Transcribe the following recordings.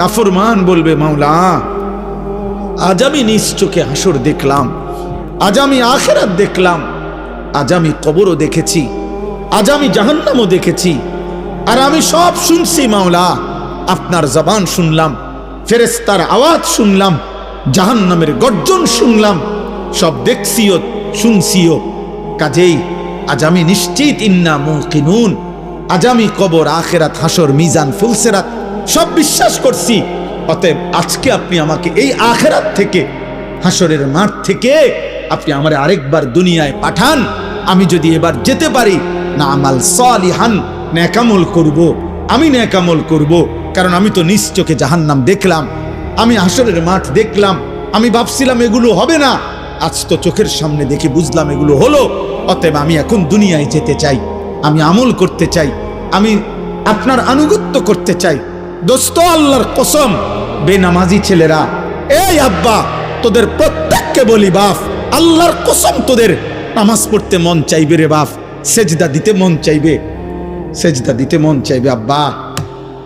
নাফরমান বলবে, মাওলা, আজ আমি নিজ চোখে হাসর দেখলাম, আজ আমি আখেরাত দেখলাম, আজ আমি কবরও দেখেছি, আজ আমি জাহান্নামও দেখেছি, আর আমি সব শুনছি, মাওলা, আপনার জবান শুনলাম ফেরেস্তার আওয়াজ শুনলাম, জাহান্নামের গর্জন শুনলাম, সব দেখছিও, শুনছিও, কাজেই আজ আমি নিশ্চিত, ইন্না মুকিনুন, আজ আমি কবর, আখেরাত, হাসর, মিজান, ফুলসেরাত সব বিশ্বাস করছি। অতএব আজকে আপনি আমাকে এই আখেরাত থেকে হাসরের মাঠ থেকে আপনি আমার আরেকবার দুনিয়ায় পাঠান। আমি যদি এবার যেতে পারি, না আমাল সালিহান, ন্যাকামল করব। আমি ন্যাকামল করব, কারণ আমি তো নিজ চোখে জাহান্নাম দেখলাম। আমি হাসরের মাঠ দেখলাম, আমি ভাবছিলাম এগুলো হবে না। আজ তো চোখের সামনে দেখে বুঝলাম এগুলো হলো। অতএব আমি এখন দুনিয়ায় যেতে চাই, আমি আমল করতে চাই, আমি আপনার আনুগত্য করতে চাই। দোস্ত, আল্লাহর কসম, বেনামাজি ছেলেরা, এই আব্বা, তোদের প্রত্যেককে বলি বাপ, আল্লাহর কসম তোদের, নামাজ পড়তে মন চাইবে রে বাপ, সেজদা দিতে মন চাইবে, সেজদা দিতে মন চাইবে, আব্বা।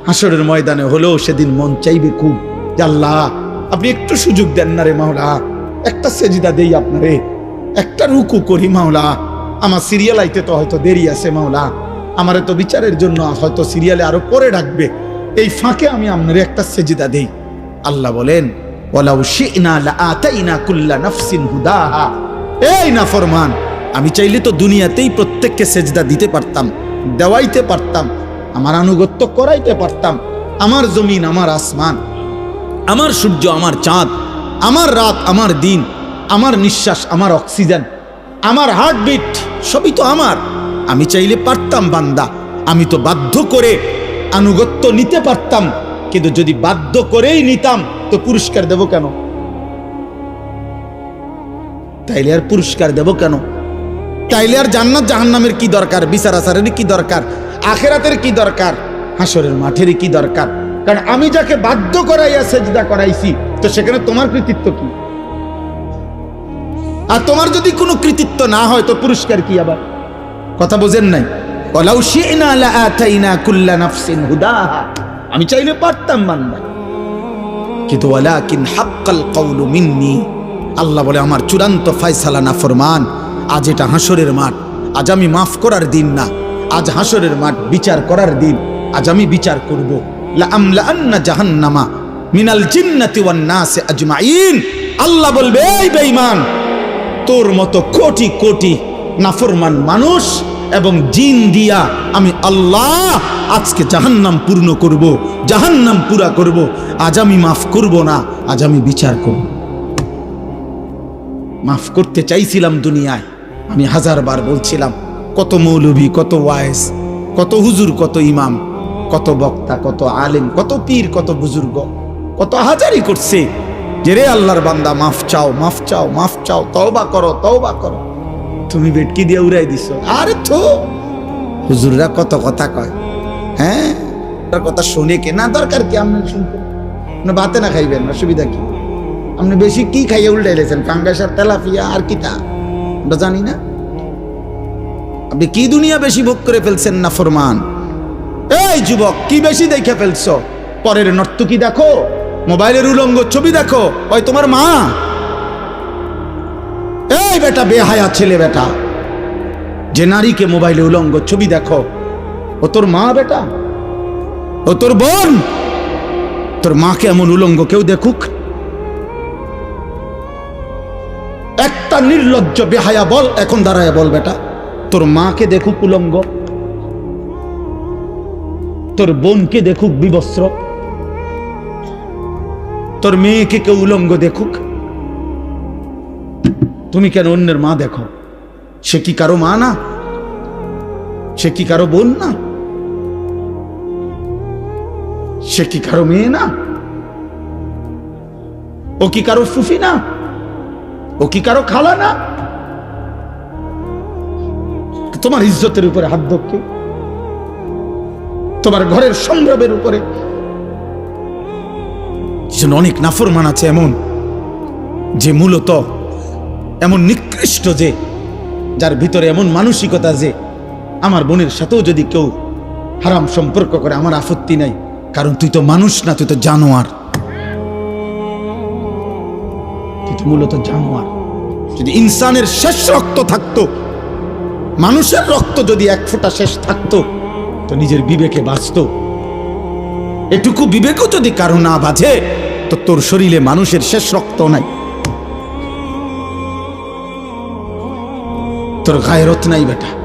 হাসরের ময়দানে হলেও সেদিন মন চাইবে খুব আল্লাহ, আপনি একটু সুযোগ দেন না রে মাওলা, একটা সেজদা দেই আপনারে, একটা রুকু করি মাওলা, আমার সিরিয়াল আইতে তো হয়তো দেরি আছে মাওলা, আমারে তো বিচারের জন্য হয়তো সিরিয়ালে আরও পরে ডাকবে এই ফাঁকে আমি আপনারে একটা সেজিদা দেই। আল্লাহ বলেন নাফসিন না ফরমান আমি চাইলে তো দুনিয়াতেই প্রত্যেককে সেজদা দিতে পারতাম, দেওয়াইতে পারতাম, আমার আনুগত্য করাইতে পারতাম, আমার জমিন আমার আসমান, আমার সূর্য আমার চাঁদ, আমার রাত আমার দিন, আমার নিঃশ্বাস আমার অক্সিজেন, আমার হার্টবিট সবই তো আমার। আমি চাইলে পারতাম বান্দা, আমি তো বাধ্য করে আনুগত্য নিতে পারতাম, কিন্তু যদি বাধ্য করেই নিতাম, তো পুরস্কার দেব কেন? তাইলে আর পুরস্কার দেব কেন? তাইলে আর জান্নাত জাহান্নামের কি দরকার? বিচার আচারের কি দরকার? আখেরাতের কি দরকার? হাসরের মাঠের কি দরকার? কারণ আমি যাকে বাধ্য করাইয়া সেজদা করাইছি, তো সেখানে তোমার কৃতিত্ব কি? আর তোমার যদি কোনো কৃতিত্ব না হয়, তো পুরস্কার কি আবার? কথা বোঝেন নাই? আমি চাইলে পারতাম বান্দা কিন্তু আল্লাহ বলে, আমার চূড়ান্ত ফায়সালা না ফরমান আজ এটা হাসরের মাঠ, আজ আমি মাফ করার দিন না, আজ হাসরের মাঠ বিচার করার দিন, আজ আমি বিচার করব। জাহান্নামা মিনাল জিন্নাতি ওয়ান নাসি আজমাইন। আল্লাহ বলবে, এই তোর মতো কোটি কোটি নাফরমান মানুষ এবং জিন দিয়া আমি আল্লাহ আজকে জাহান্নাম পূর্ণ করব, জাহান্নাম পুরা করব। আজ আমি মাফ করব না, আজ আমি বিচার করব। মাফ করতে চাইছিলাম দুনিয়ায়, আমি হাজারবার বলছিলাম, কত মৌলভী কত ওয়ায়েস কত হুজুর, কত ইমাম, কত বক্তা, কত আলেম, কত পীর, কত বুজুর্গ, কত হাজারি করছে। যে রে আল্লাহর বান্দা, মাফ চাও মাফ চাও মাফ চাও, তওবা করো তওবা করো। তুমি বেটকি দিয়ে উড়াই দিছো। আরে তো হুজুররা কত কথা কয়। হ্যাঁ? তার কথা শুনে কে? না, দরকার কি আপনি শুনতে? না ভাতে না খাইবেন, অসুবিধা কি? আপনি বেশি কি খাইয়ে উল্টাইলেছেন ফাঙ্গাসার তেলাফিয়া আর কি তা? আমরা জানি না। আপনি কি দুনিয়া বেশি ভোগ করে ফেলছেন না ফরমান? এই যুবক, কি বেশি দেখে ফেলছো? পরের নর্তকি দেখো, মোবাইলের উলঙ্গ ছবি দেখো। ওই তোমার মা। এই বেটা, বেহায়া ছেলে বেটা। যে নারীকে মোবাইলে উলঙ্গ ছবি দেখো, ও তোর মা বেটা? ও তোর বোন? তোর মাকে এমন উলঙ্গ কেউ দেখুক? একটা নির্লজ্জ, বেহায়া বল, এখন দাঁড়ায় বল বেটা। তোর মাকে দেখুক উলঙ্গ। তোর বোনকে দেখুক বিবস্ত্র। তোর মেয়েকে কেউ উলঙ্গ দেখুক। তুমি কেন অন্যের মা দেখো? সে কি কারও মা না? সে কি কারও বোন না? সে কি কারও মেয়ে না? ও কি কারও ফুফি না? ও কি কারও খালা না? তোমার ইজ্জতের উপরে হাত ধরকে তোমার ঘরের সংগ্রামের উপরে। অনেক নাফরমান আছে এমন যে মূলত এমন নিকৃষ্ট যে, যার ভিতরে এমন মানসিকতা যে, আমার বোনের সাথেও যদি কেউ হারাম সম্পর্ক করে, আমার আপত্তি নাই। কারণ তুই তো মানুষ না, তুই তো জানোয়ার। তুই তো মূলত জানোয়ার। যদি ইনসানের শেষ রক্ত থাকতো, মানুষের রক্ত যদি এক ফোঁটা শেষ থাকতো, তো নিজের বিবেকে বাঁচত। এটুকু বিবেকও যদি কারও না বাজে তো তোর শরীরে মানুষের শেষ রক্ত নাই। তোর গায়রত নাই বেটা।